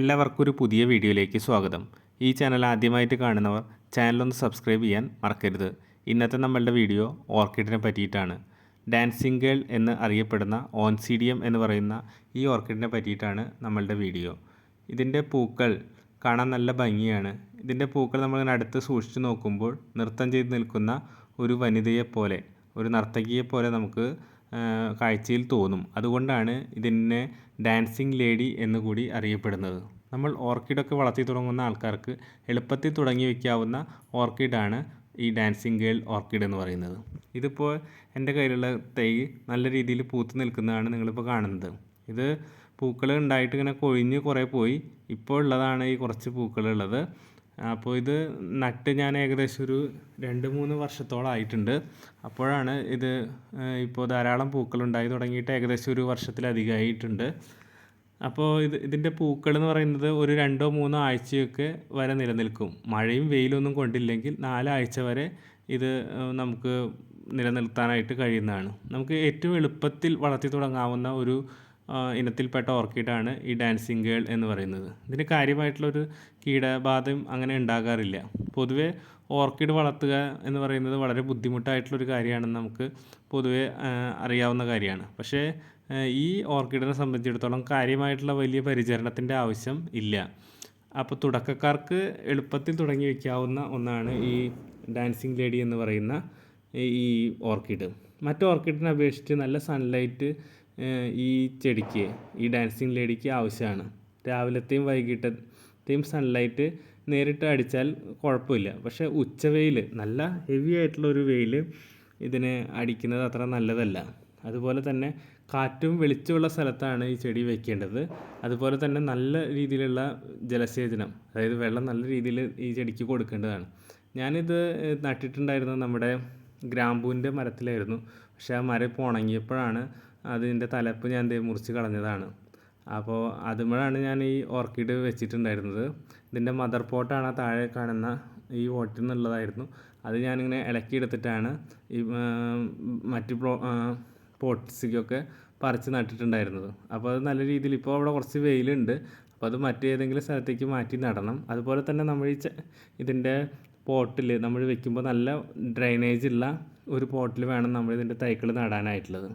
എല്ലാവർക്കും ഒരു പുതിയ വീഡിയോയിലേക്ക് സ്വാഗതം. ഈ ചാനൽ ആദ്യമായിട്ട് കാണുന്നവർ ചാനലൊന്ന് സബ്സ്ക്രൈബ് ചെയ്യാൻ മറക്കരുത്. ഇന്നത്തെ നമ്മളുടെ വീഡിയോ ഓർക്കിഡിനെ പറ്റിയിട്ടാണ്. ഡാൻസിങ് ഗേൾ എന്ന് അറിയപ്പെടുന്ന ഓൺസീഡിയം എന്ന് പറയുന്ന ഈ ഓർക്കിഡിനെ പറ്റിയിട്ടാണ് നമ്മളുടെ വീഡിയോ. ഇതിന്റെ പൂക്കൾ കാണാൻ നല്ല ഭംഗിയാണ്. ഇതിന്റെ പൂക്കൾ നമ്മളിങ്ങനെ അടുത്ത് സൂക്ഷിച്ചു നോക്കുമ്പോൾ നൃത്തം ചെയ്ത് നിൽക്കുന്ന ഒരു വനിതയെപ്പോലെ ഒരു നർത്തകിയെപ്പോലെ നമുക്ക് കാഴ്ചയിൽ തോന്നും. അതുകൊണ്ടാണ് ഇതിനെ ഡാൻസിങ് ലേഡി എന്ന് കൂടി അറിയപ്പെടുന്നത്. നമ്മൾ ഓർക്കിഡൊക്കെ വളർത്തി തുടങ്ങുന്ന ആൾക്കാർക്ക് എളുപ്പത്തിൽ തുടങ്ങി വയ്ക്കാവുന്ന ഓർക്കിഡാണ് ഈ ഡാൻസിങ് ഗേൾ ഓർക്കിഡ് എന്ന് പറയുന്നത്. ഇതിപ്പോൾ എന്റെ കയ്യിലുള്ള തൈ നല്ല രീതിയിൽ പൂത്ത് നിൽക്കുന്നതാണ് നിങ്ങളിപ്പോൾ കാണുന്നത്. ഇത് പൂക്കൾ ഉണ്ടായിട്ട് ഇങ്ങനെ കൊഴിഞ്ഞ് കുറേ പോയി. ഇപ്പോൾ ഉള്ളതാണ് ഈ കുറച്ച് പൂക്കളുള്ളത്. അപ്പോൾ ഇത് നട്ട് ഞാൻ ഏകദേശം ഒരു രണ്ട് മൂന്ന് വർഷത്തോളം ആയിട്ടുണ്ട്. അപ്പോഴാണ് ഇത് ഇപ്പോൾ ധാരാളം പൂക്കളുണ്ടായി തുടങ്ങിയിട്ട് ഏകദേശം ഒരു വർഷത്തിലധികമായിട്ടുണ്ട് അപ്പോൾ ഇത് ഇതിന്റെ പൂക്കൾ എന്ന് പറയുന്നത് ഒരു രണ്ടോ മൂന്നോ ആഴ്ചയൊക്കെ വരെ നിലനിൽക്കും. മഴയും വെയിലൊന്നും കൊണ്ടില്ലെങ്കിൽ നാലാഴ്ച വരെ ഇത് നമുക്ക് നിലനിർത്താനായിട്ട് കഴിയുന്നതാണ്. നമുക്ക് ഏറ്റവും എളുപ്പത്തിൽ വളർത്തി തുടങ്ങാവുന്ന ഒരു ഇനത്തിൽപ്പെട്ട ഓർക്കിഡാണ് ഈ ഡാൻസിങ് ഗേൾ എന്ന് പറയുന്നത്. ഇതിന് കാര്യമായിട്ടുള്ളൊരു കീടബാധയും അങ്ങനെ ഉണ്ടാകാറില്ല. പൊതുവേ ഓർക്കിഡ് വളർത്തുക എന്ന് പറയുന്നത് വളരെ ബുദ്ധിമുട്ടായിട്ടുള്ളൊരു കാര്യമാണെന്ന് നമുക്ക് പൊതുവേ അറിയാവുന്ന കാര്യമാണ്. പക്ഷേ ഈ ഓർക്കിഡിനെ സംബന്ധിച്ചിടത്തോളം കാര്യമായിട്ടുള്ള വലിയ പരിചരണത്തിന്റെ ആവശ്യം ഇല്ല. അപ്പോൾ തുടക്കക്കാർക്ക് എളുപ്പത്തിൽ തുടങ്ങി വയ്ക്കാവുന്ന ഒന്നാണ് ഈ ഡാൻസിങ് ലേഡി എന്ന് പറയുന്ന ഈ- ഓർക്കിഡ്. മറ്റു ഓർക്കിഡിനെ അപേക്ഷിച്ച് നല്ല സൺലൈറ്റ് ഈ ചെടിക്ക് ഈ ഡാൻസിങ് ലേഡിക്ക് ആവശ്യമാണ്. രാവിലത്തെയും വൈകിട്ടത്തെയും സൺലൈറ്റ് നേരിട്ട് അടിച്ചാൽ കുഴപ്പമില്ല. പക്ഷേ ഉച്ചവെയിൽ നല്ല ഹെവി ആയിട്ടുള്ള ഒരു വെയിൽ ഇതിനെ അടിക്കുന്നത് അത്ര നല്ലതല്ല. അതുപോലെ തന്നെ കാറ്റും വെളിച്ചമുള്ള സ്ഥലത്താണ് ഈ ചെടി വെക്കേണ്ടത്. അതുപോലെ തന്നെ നല്ല രീതിയിലുള്ള ജലസേചനം അതായത് വെള്ളം നല്ല രീതിയിൽ ഈ ചെടിക്ക് കൊടുക്കേണ്ടതാണ്. ഞാനിത് നട്ടിട്ടുണ്ടായിരുന്നത് നമ്മുടെ ഗ്രാമ്പൂവിന്റെ മരത്തിലായിരുന്നു. പക്ഷേ ആ മരം ഇപ്പോൾ ഉണങ്ങിയപ്പോഴാണ് അതിന്റെ തലപ്പ് ഞാൻ ദേ മുറിച്ച് കളഞ്ഞതാണ്. അപ്പോൾ അതുമ്പോഴാണ് ഞാൻ ഈ ഓർക്കിഡ് വെച്ചിട്ടുണ്ടായിരുന്നത്. ഇതിന്റെ മദർ പോട്ടാണ് ആ താഴെ കാണുന്ന ഈ പോട്ടിൽ നിന്നുള്ളതായിരുന്നു അത് ഞാനിങ്ങനെ ഇളക്കി എടുത്തിട്ടാണ് ഈ മറ്റു പ്രോ പോട്ട്സിക്കൊക്കെ പറിച്ച് നട്ടിട്ടുണ്ടായിരുന്നത്. അപ്പോൾ അത് നല്ല രീതിയിൽ ഇപ്പോൾ അവിടെ കുറച്ച് വെയിലുണ്ട്. അപ്പോൾ അത് മറ്റേതെങ്കിലും സ്ഥലത്തേക്ക് മാറ്റി നടണം. അതുപോലെ തന്നെ നമ്മൾ ഈ ഇതിന്റെ പോട്ടിൽ നമ്മൾ വെക്കുമ്പോൾ നല്ല ഡ്രൈനേജ് ഉള്ള ഒരു പോട്ടിൽ വേണം നമ്മൾ ഇതിന്റെ തൈകൾ നടാനായിട്ടുള്ളത്.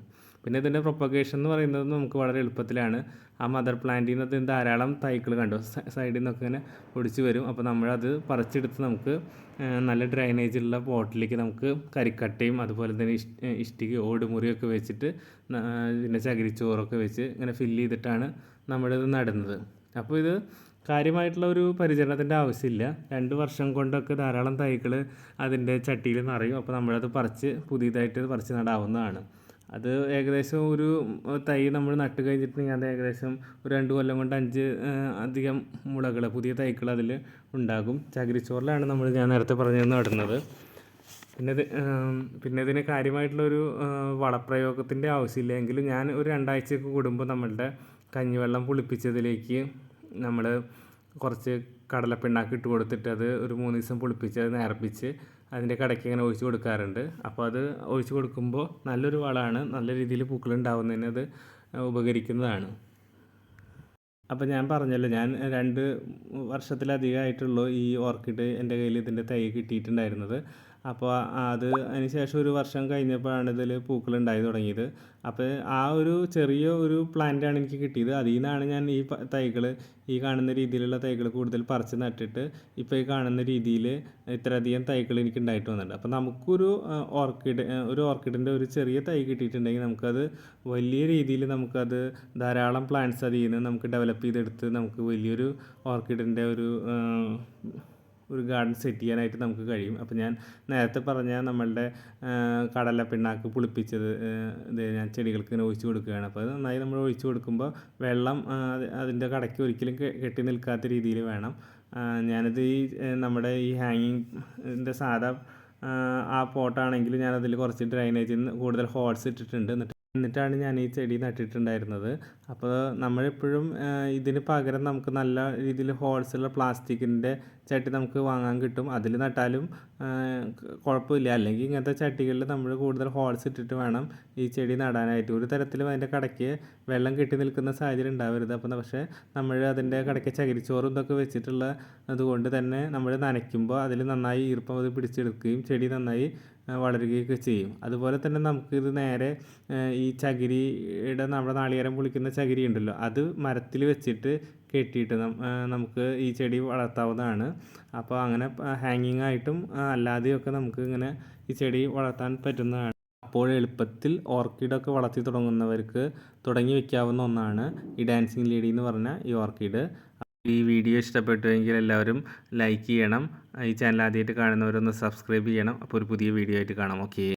പിന്നെ ഇതിന്റെ പ്രൊപ്പഗേഷൻ എന്ന് പറയുന്നത് നമുക്ക് വളരെ എളുപ്പത്തിലാണ്. ആ മദർ പ്ലാന്റിൽ നിന്ന് ധാരാളം തൈകൾ കണ്ടു? സൈഡിൽ നിന്നൊക്കെ ഇങ്ങനെ പൊടിച്ച് വരും. അപ്പോൾ നമ്മളത് പറിച്ചെടുത്ത് നമുക്ക് നല്ല ഡ്രൈനേജ് ഉള്ള പോട്ടിലേക്ക് നമുക്ക് കരിക്കട്ടയും അതുപോലെ തന്നെ ഇഷ്ടി ഇഷ്ടിക ഓടുമുറിയൊക്കെ വെച്ചിട്ട് പിന്നെ ചകിരിച്ചോറൊക്കെ വെച്ച് ഇങ്ങനെ ഫില്ല് ചെയ്തിട്ടാണ് നമ്മളിത് നടുന്നത്. അപ്പോൾ ഇത് കാര്യമായിട്ടുള്ള ഒരു പരിചരണത്തിന്റെ ആവശ്യമില്ല. രണ്ട് വർഷം കൊണ്ടൊക്കെ ധാരാളം തൈകൾ അതിന്റെ ചട്ടിയിൽ നിറയും. അപ്പോൾ നമ്മളത് പറിച്ച് പുതിയതായിട്ട് പറിച്ച് നടാവുന്നതാണ്. അത് ഏകദേശം ഒരു തൈ നമ്മൾ നട്ട് കഴിഞ്ഞിട്ടുണ്ടെങ്കിൽ അത് ഏകദേശം ഒരു രണ്ട് കൊല്ലം കൊണ്ട് അഞ്ച് അധികം മുളകൾ പുതിയ തൈകൾ അതിൽ ഉണ്ടാകും. ചകിരിച്ചോറിലാണ് നമ്മൾ ഞാൻ നേരത്തെ പറഞ്ഞത് നടുന്നത്. പിന്നെ ഇത് പിന്നെ ഇതിന് കാര്യമായിട്ടുള്ളൊരു വളപ്രയോഗത്തിന്റെ ആവശ്യമില്ല എങ്കിലും ഞാൻ ഒരു രണ്ടാഴ്ചയൊക്കെ കൂടുമ്പോൾ നമ്മളുടെ കഞ്ഞിവെള്ളം പുളിപ്പിച്ചതിലേക്ക് നമ്മൾ കുറച്ച് കടലപ്പിണ്ണാക്ക് ഇട്ട് കൊടുത്തിട്ട് അത് ഒരു മൂന്ന് ദിവസം പുളിപ്പിച്ച് അത് നേർപ്പിച്ച് അതിന്റെ കടയ്ക്ക് ഇങ്ങനെ ഒഴിച്ച് കൊടുക്കാറുണ്ട്. അപ്പോൾ അത് ഒഴിച്ച് കൊടുക്കുമ്പോൾ നല്ലൊരു വളമാണ്. നല്ല രീതിയിൽ പൂക്കൾ ഉണ്ടാവുന്നതിന് അത് ഉപകരിക്കുന്നതാണ്. അപ്പോൾ ഞാൻ പറഞ്ഞല്ലോ ഞാൻ രണ്ട് വർഷത്തിലധികമായിട്ടുള്ളൂ ഈ ഓർക്കിഡ് എന്റെ കയ്യിൽ ഇതിന്റെ തൈ കിട്ടിയിട്ടുണ്ടായിരുന്നത്. അപ്പോൾ അത് അതിന് ശേഷം ഒരു വർഷം കഴിഞ്ഞപ്പോഴാണ് ഇതിൽ പൂക്കൾ ഉണ്ടായി തുടങ്ങിയത്. അപ്പോൾ ആ ഒരു ചെറിയ ഒരു പ്ലാന്റാണ് എനിക്ക് കിട്ടിയത്. അതിൽ നിന്നാണ് ഞാൻ ഈ തൈകൾ ഈ കാണുന്ന രീതിയിലുള്ള തൈകൾ കൂടുതൽ പറിച്ച് നട്ടിട്ട് ഇപ്പോൾ ഈ കാണുന്ന രീതിയിൽ ഇത്രയധികം തൈകൾ എനിക്ക് ഉണ്ടായിട്ട് വന്നിട്ടുണ്ട്. അപ്പോൾ നമുക്കൊരു ഓർക്കിഡ് ഒരു ഓർക്കിഡിന്റെ ഒരു ചെറിയ തൈ കിട്ടിയിട്ടുണ്ടെങ്കിൽ നമുക്കത് വലിയ രീതിയിൽ നമുക്കത് ധാരാളം പ്ലാന്റ്സ് അതിൽ നിന്ന് നമുക്ക് ഡെവലപ്പ് ചെയ്തെടുത്ത് നമുക്ക് വലിയൊരു ഓർക്കിഡിന്റെ ഒരു ഒരു ഗാർഡൻ സെറ്റ് ചെയ്യാനായിട്ട് നമുക്ക് കഴിയും. അപ്പോൾ ഞാൻ നേരത്തെ പറഞ്ഞ നമ്മളുടെ കടല പിണ്ണാക്ക് പുളിപ്പിച്ചത് ഇത് ഞാൻ ചെടികൾക്ക് ഇങ്ങനെ ഒഴിച്ചു കൊടുക്കുകയാണ്. അപ്പോൾ അത് നന്നായി നമ്മൾ ഒഴിച്ചു കൊടുക്കുമ്പോൾ വെള്ളം അതിന്റെ കടയ്ക്ക് ഒരിക്കലും കെട്ടി നിൽക്കാത്ത രീതിയിൽ വേണം. ഞാനത് ഈ നമ്മുടെ ഈ ഹാങ്ങിങ് സാധാ ആ, പോട്ടാണെങ്കിൽ ഞാനതിൽ കുറച്ച് ഡ്രൈനേജിൽ നിന്ന് കൂടുതൽ ഹോൾസ് ഇട്ടിട്ടുണ്ട്. എന്നിട്ട് എന്നിട്ടാണ് ഞാൻ ഈ ചെടി നട്ടിട്ടുണ്ടായിരുന്നത്. അപ്പോൾ നമ്മളെപ്പോഴും ഇതിന് പകരം നമുക്ക് നല്ല രീതിയിൽ ഹോൾസുള്ള പ്ലാസ്റ്റിക്കിന്റെ ചട്ടി നമുക്ക് വാങ്ങാൻ കിട്ടും. അതിൽ നട്ടാലും കുഴപ്പമില്ല. അല്ലെങ്കിൽ ഇങ്ങനത്തെ ചട്ടികളിൽ നമ്മൾ കൂടുതൽ ഹോൾസ് ഇട്ടിട്ട് വേണം ഈ ചെടി നടാനായിട്ട്. ഒരു തരത്തിലും അതിന്റെ കടയ്ക്ക് വെള്ളം കെട്ടി നിൽക്കുന്ന സാഹചര്യം ഉണ്ടാവരുത്. അപ്പം പക്ഷേ നമ്മൾ അതിന്റെ കടയ്ക്ക് ചകിരിച്ചോറും ഇതൊക്കെ വെച്ചിട്ടുള്ള അതുകൊണ്ട് തന്നെ നമ്മൾ നനയ്ക്കുമ്പോൾ അതിൽ നന്നായി ഈർപ്പം അത് പിടിച്ചെടുക്കുകയും ചെടി നന്നായി വളരുകയൊക്കെ ചെയ്യും. അതുപോലെ തന്നെ നമുക്കിത് നേരെ ഈ ചകിരിയുടെ നമ്മുടെ നാളികേരം പൊളിക്കുന്ന ചകിരി ഉണ്ടല്ലോ അത് മരത്തിൽ വെച്ചിട്ട് കെട്ടിയിട്ട് നമുക്ക് ഈ ചെടി വളർത്താവുന്നതാണ്. അപ്പോൾ അങ്ങനെ ഹാങ്ങിങ് ആയിട്ടും അല്ലാതെയും അല്ലാതെയൊക്കെ നമുക്ക് ഇങ്ങനെ ഈ ചെടി വളർത്താൻ പറ്റുന്നതാണ്. അപ്പോൾ എളുപ്പത്തിൽ ഓർക്കിഡൊക്കെ വളർത്തി തുടങ്ങുന്നവർക്ക് തുടങ്ങി വെക്കാവുന്ന ഒന്നാണ് ഈ ഡാൻസിങ് ലേഡി എന്ന് പറഞ്ഞ ഈ ഓർക്കിഡ് ഈ വീഡിയോ ഇഷ്ടപ്പെട്ടുവെങ്കിൽ എല്ലാവരും ലൈക്ക് ചെയ്യണം. ഈ ചാനൽ ആദ്യമായിട്ട് കാണുന്നവരൊന്ന് സബ്സ്ക്രൈബ് ചെയ്യണം. അപ്പോൾ ഒരു പുതിയ വീഡിയോ ആയിട്ട് കാണാം. ഓക്കെ